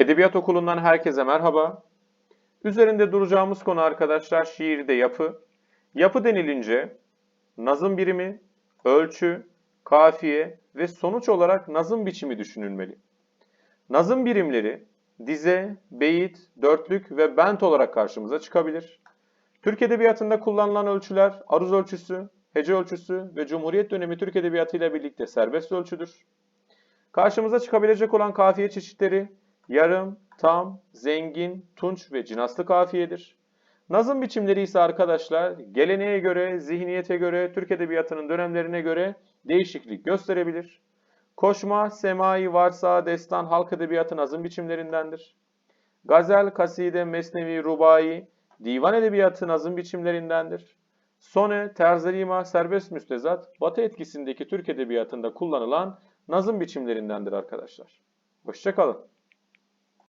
Edebiyat Okulu'ndan herkese merhaba. Üzerinde duracağımız konu arkadaşlar şiirde yapı. Yapı denilince nazım birimi, ölçü, kafiye ve sonuç olarak nazım biçimi düşünülmeli. Nazım birimleri dize, beyit, dörtlük ve bent olarak karşımıza çıkabilir. Türk Edebiyatı'nda kullanılan ölçüler aruz ölçüsü, hece ölçüsü ve Cumhuriyet dönemi Türk Edebiyatı ile birlikte serbest ölçüdür. Karşımıza çıkabilecek olan kafiye çeşitleri yarım, tam, zengin, tunç ve cinaslı kafiyedir. Nazım biçimleri ise arkadaşlar geleneğe göre, zihniyete göre, Türk Edebiyatı'nın dönemlerine göre değişiklik gösterebilir. Koşma, semai, varsa, destan, halk edebiyatı nazım biçimlerindendir. Gazel, kaside, mesnevi, rubai, divan edebiyatı nazım biçimlerindendir. Sone, terzerima, serbest müstezat, batı etkisindeki Türk edebiyatında kullanılan nazım biçimlerindendir arkadaşlar. Hoşçakalın.